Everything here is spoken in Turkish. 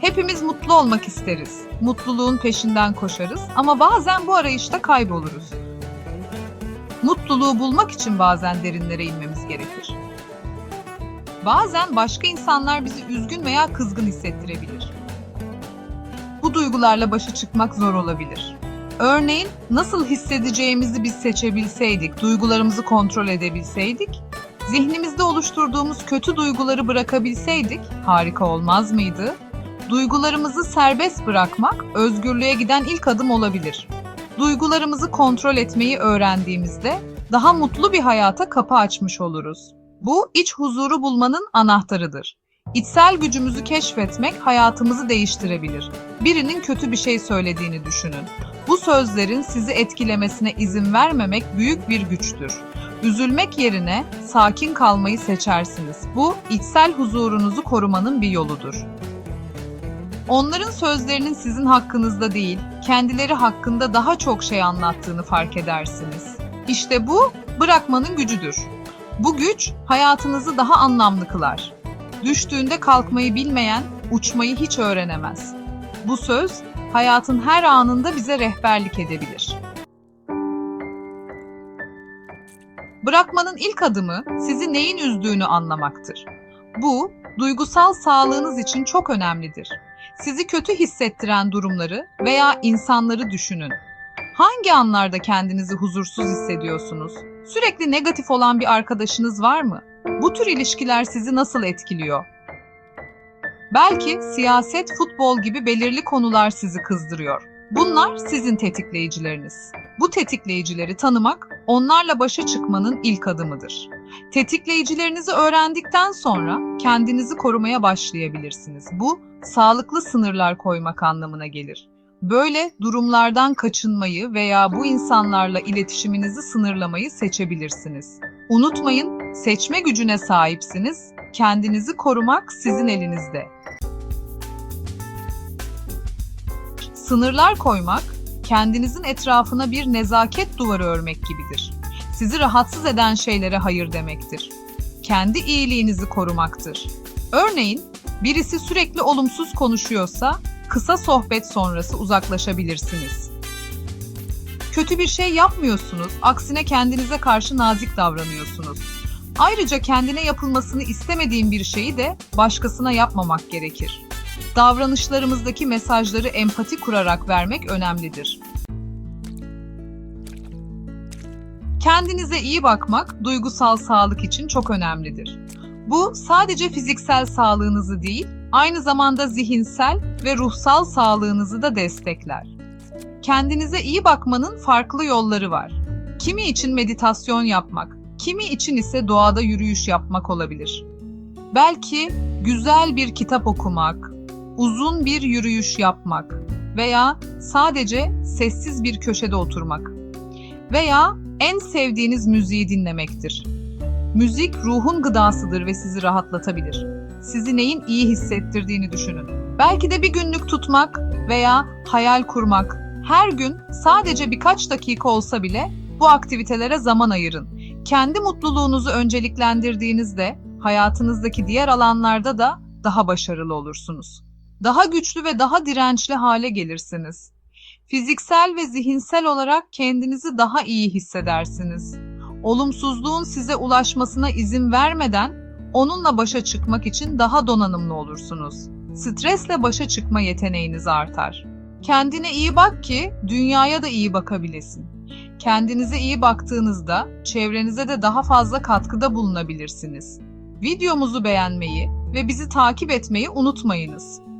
Hepimiz mutlu olmak isteriz. Mutluluğun peşinden koşarız ama bazen bu arayışta kayboluruz. Mutluluğu bulmak için bazen derinlere inmemiz gerekir. Bazen başka insanlar bizi üzgün veya kızgın hissettirebilir. Bu duygularla başa çıkmak zor olabilir. Örneğin nasıl hissedeceğimizi biz seçebilseydik, duygularımızı kontrol edebilseydik, zihnimizde oluşturduğumuz kötü duyguları bırakabilseydik harika olmaz mıydı? Duygularımızı serbest bırakmak özgürlüğe giden ilk adım olabilir. Duygularımızı kontrol etmeyi öğrendiğimizde daha mutlu bir hayata kapı açmış oluruz. Bu iç huzuru bulmanın anahtarıdır. İçsel gücümüzü keşfetmek hayatımızı değiştirebilir. Birinin kötü bir şey söylediğini düşünün. Bu sözlerin sizi etkilemesine izin vermemek büyük bir güçtür. Üzülmek yerine sakin kalmayı seçersiniz. Bu içsel huzurunuzu korumanın bir yoludur. Onların sözlerinin sizin hakkınızda değil, kendileri hakkında daha çok şey anlattığını fark edersiniz. İşte bu bırakmanın gücüdür. Bu güç hayatınızı daha anlamlı kılar. Düştüğünde kalkmayı bilmeyen uçmayı hiç öğrenemez. Bu söz hayatın her anında bize rehberlik edebilir. Bırakmanın ilk adımı sizi neyin üzdüğünü anlamaktır. Bu, duygusal sağlığınız için çok önemlidir. Sizi kötü hissettiren durumları veya insanları düşünün. Hangi anlarda kendinizi huzursuz hissediyorsunuz? Sürekli negatif olan bir arkadaşınız var mı? Bu tür ilişkiler sizi nasıl etkiliyor? Belki siyaset, futbol gibi belirli konular sizi kızdırıyor. Bunlar sizin tetikleyicileriniz. Bu tetikleyicileri tanımak, onlarla başa çıkmanın ilk adımıdır. Tetikleyicilerinizi öğrendikten sonra kendinizi korumaya başlayabilirsiniz. Bu, sağlıklı sınırlar koymak anlamına gelir. Böyle durumlardan kaçınmayı veya bu insanlarla iletişiminizi sınırlamayı seçebilirsiniz. Unutmayın, seçme gücüne sahipsiniz. Kendinizi korumak sizin elinizde. Sınırlar koymak, kendinizin etrafına bir nezaket duvarı örmek gibidir. Sizi rahatsız eden şeylere hayır demektir. Kendi iyiliğinizi korumaktır. Örneğin, birisi sürekli olumsuz konuşuyorsa, kısa sohbet sonrası uzaklaşabilirsiniz. Kötü bir şey yapmıyorsunuz, aksine kendinize karşı nazik davranıyorsunuz. Ayrıca kendine yapılmasını istemediğin bir şeyi de başkasına yapmamak gerekir. Davranışlarımızdaki mesajları empati kurarak vermek önemlidir. Kendinize iyi bakmak duygusal sağlık için çok önemlidir. Bu sadece fiziksel sağlığınızı değil, aynı zamanda zihinsel ve ruhsal sağlığınızı da destekler. Kendinize iyi bakmanın farklı yolları var. Kimi için meditasyon yapmak, kimi için ise doğada yürüyüş yapmak olabilir. Belki güzel bir kitap okumak, uzun bir yürüyüş yapmak veya sadece sessiz bir köşede oturmak veya en sevdiğiniz müziği dinlemektir. Müzik ruhun gıdasıdır ve sizi rahatlatabilir. Sizi neyin iyi hissettirdiğini düşünün. Belki de bir günlük tutmak veya hayal kurmak. Her gün sadece birkaç dakika olsa bile bu aktivitelere zaman ayırın. Kendi mutluluğunuzu önceliklendirdiğinizde hayatınızdaki diğer alanlarda da daha başarılı olursunuz. Daha güçlü ve daha dirençli hale gelirsiniz. Fiziksel ve zihinsel olarak kendinizi daha iyi hissedersiniz. Olumsuzluğun size ulaşmasına izin vermeden onunla başa çıkmak için daha donanımlı olursunuz. Stresle başa çıkma yeteneğiniz artar. Kendine iyi bak ki dünyaya da iyi bakabilesin. Kendinize iyi baktığınızda çevrenize de daha fazla katkıda bulunabilirsiniz. Videomuzu beğenmeyi ve bizi takip etmeyi unutmayınız.